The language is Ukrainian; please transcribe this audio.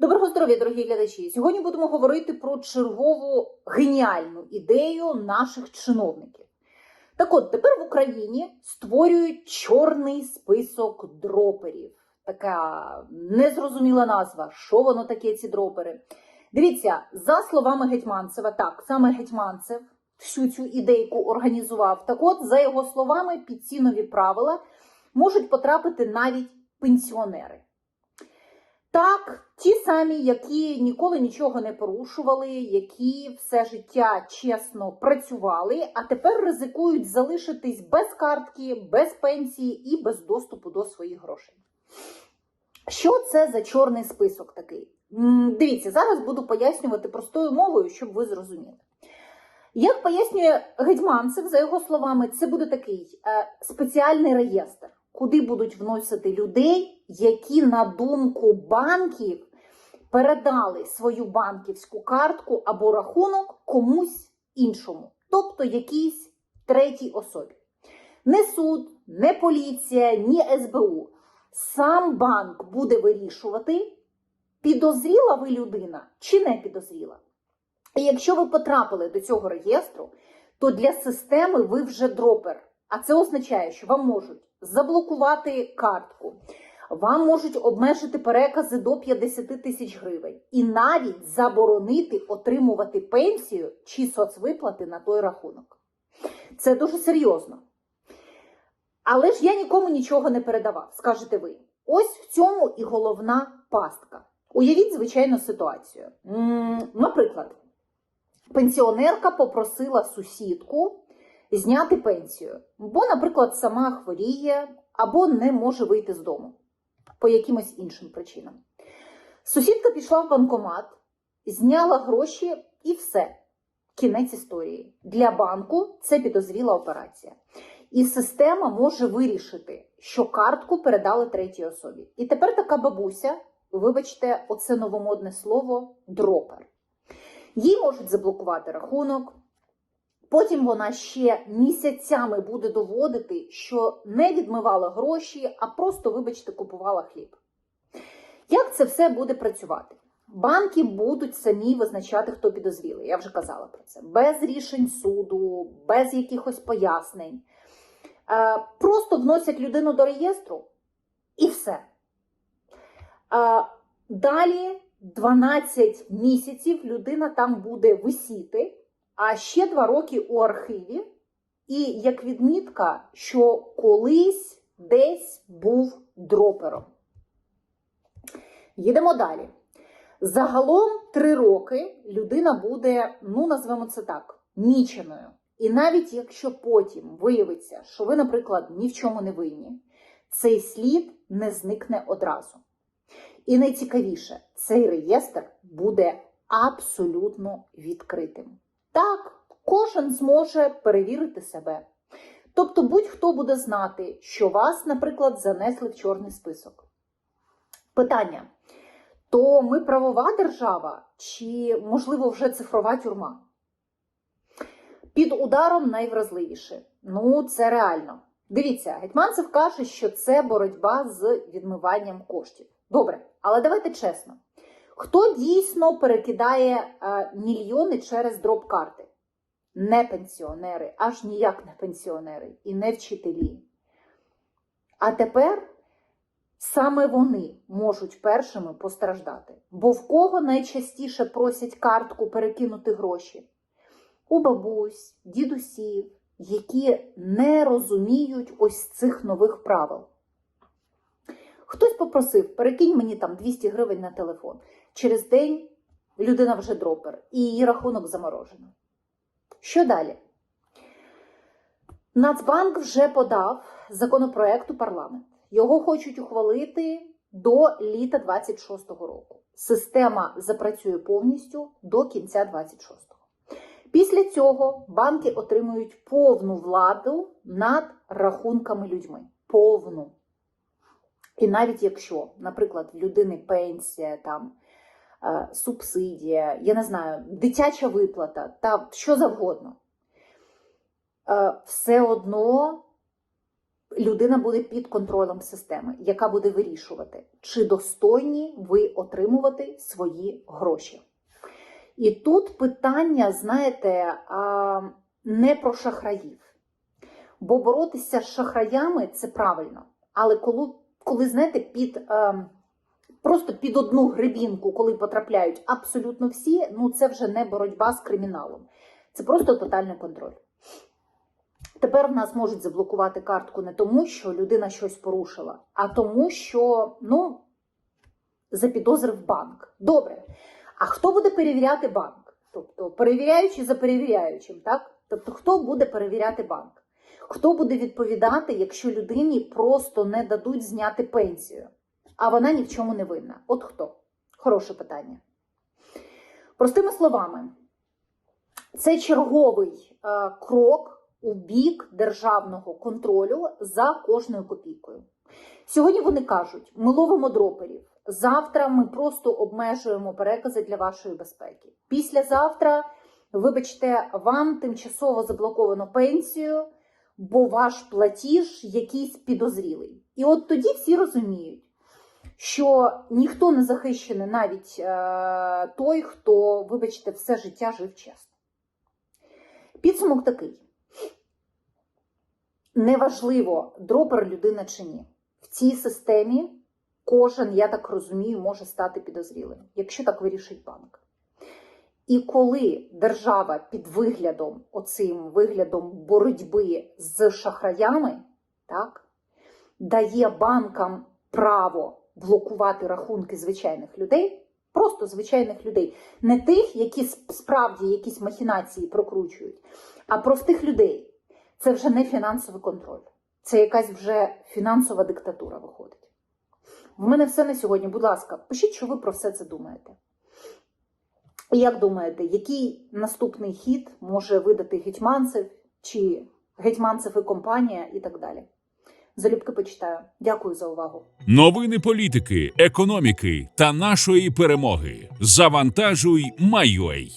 Доброго здоров'я, дорогі глядачі! Сьогодні будемо говорити про чергову геніальну ідею наших чиновників. Так от, тепер в Україні створюють чорний список дроперів. Така незрозуміла назва. Що воно таке, ці дропери? Дивіться, за словами Гетьманцева, так, саме Гетьманцев всю цю ідейку організував. Так от, за його словами, під ці нові правила можуть потрапити навіть пенсіонери. Так, ті самі, які ніколи нічого не порушували, які все життя чесно працювали, а тепер ризикують залишитись без картки, без пенсії і без доступу до своїх грошей. Що це за чорний список такий? Дивіться, зараз буду пояснювати простою мовою, щоб ви зрозуміли. Як пояснює Гетьманцев, за його словами, це буде такий е, спеціальний реєстр, куди будуть вносити людей, які, на думку банків, передали свою банківську картку або рахунок комусь іншому, тобто якійсь третій особі. Не суд, не поліція, ні СБУ. Сам банк буде вирішувати, підозріла ви людина чи не підозріла. І якщо ви потрапили до цього реєстру, то для системи ви вже дропер. А це означає, що вам можуть заблокувати картку, вам можуть обмежити перекази до 50 тисяч гривень і навіть заборонити отримувати пенсію чи соцвиплати на той рахунок. Це дуже серйозно. Але ж я нікому нічого не передавав, скажете ви. Ось в цьому і головна пастка. Уявіть звичайну ситуацію. Наприклад, пенсіонерка попросила сусідку зняти пенсію, бо, наприклад, сама хворіє або не може вийти з дому по якимось іншим причинам. Сусідка пішла в банкомат, зняла гроші і все. Кінець історії. Для банку це підозріла операція. І система може вирішити, що картку передали третій особі. І тепер така бабуся, вибачте, оце новомодне слово дропер. Їй можуть заблокувати рахунок. Потім вона ще місяцями буде доводити, що не відмивала гроші, а просто, вибачте, купувала хліб. Як це все буде працювати? Банки будуть самі визначати, хто підозрілий. Я вже казала про це. Без рішень суду, без якихось пояснень. Е, Просто вносять людину до реєстру і все. Е, Далі 12 місяців людина там буде висіти, а ще 2 роки у архіві. І як відмітка, що колись десь був дропером. Їдемо далі. Загалом 3 роки людина буде, ну назвемо це так, міченою. І навіть якщо потім виявиться, що ви, наприклад, ні в чому не винні, цей слід не зникне одразу. І найцікавіше, цей реєстр буде абсолютно відкритим. Так, кожен зможе перевірити себе. Тобто будь-хто буде знати, що вас, наприклад, занесли в чорний список. Питання: то ми правова держава, чи, можливо, вже цифрова тюрма? Під ударом найвразливіше. Ну, це реально. Дивіться, Гетьманцев каже, що це боротьба з відмиванням коштів. Добре, але давайте чесно. Хто дійсно перекидає е, мільйони через дроп-карти? Не пенсіонери, аж ніяк не пенсіонери і не вчителі. А тепер саме вони можуть першими постраждати. Бо в кого найчастіше просять картку перекинути гроші? У бабусь, дідусів, які не розуміють ось цих нових правил. Хтось попросив, перекинь мені там 200 гривень на телефон. Через день людина вже дропер, і її рахунок заморожено. Що далі? Нацбанк вже подав законопроект у парламент. Його хочуть ухвалити до літа 26-го року. Система запрацює повністю до кінця 26-го. Після цього банки отримують повну владу над рахунками людьми. Повну. І навіть якщо, наприклад, в людини пенсія, там, субсидія, я не знаю, дитяча виплата та що завгодно, е, все одно людина буде під контролем системи, яка буде вирішувати, чи достойні ви отримувати свої гроші. І тут питання, знаєте, не про шахраїв. Бо боротися з шахраями це правильно. Але коли, коли знаєте, під е, просто під одну грибінку, коли потрапляють абсолютно всі, ну це вже не боротьба з криміналом. Це просто тотальний контроль. Тепер в нас можуть заблокувати картку не тому, що людина щось порушила, а тому, що ну, запідозрив банк. Добре. А хто буде перевіряти банк? Тобто, перевіряючи за перевіряючим, так? Тобто, хто буде перевіряти банк? Хто буде відповідати, якщо людині просто не дадуть зняти пенсію, а вона ні в чому не винна? От хто? Хороше питання. Простими словами, це черговий е, крок у бік державного контролю за кожною копійкою. Сьогодні вони кажуть: ми ловимо дроперів. Завтра ми просто обмежуємо перекази для вашої безпеки. Післязавтра, вибачте, вам тимчасово заблоковано пенсію, бо ваш платіж якийсь підозрілий. І от тоді всі розуміють, що ніхто не захищений, навіть е, той, хто, вибачте, все життя жив чесно. Підсумок такий: неважливо, дропер людина чи ні. В цій системі кожен, я так розумію, може стати підозрілим, якщо так вирішить банк. І коли держава під виглядом, оцим виглядом боротьби з шахраями, так, дає банкам право блокувати рахунки звичайних людей, просто звичайних людей, не тих, які справді якісь махінації прокручують, а простих людей. Це вже не фінансовий контроль, це якась вже фінансова диктатура виходить. В мене все на сьогодні. Будь ласка, пишіть, що ви про все це думаєте. І Як думаєте, який наступний хід може видати гетьманцев чи гетьманцев і компанія і так далі? Залюбки почитаю. Дякую за увагу. Новини політики, економіки та нашої перемоги. Завантажуй, майой.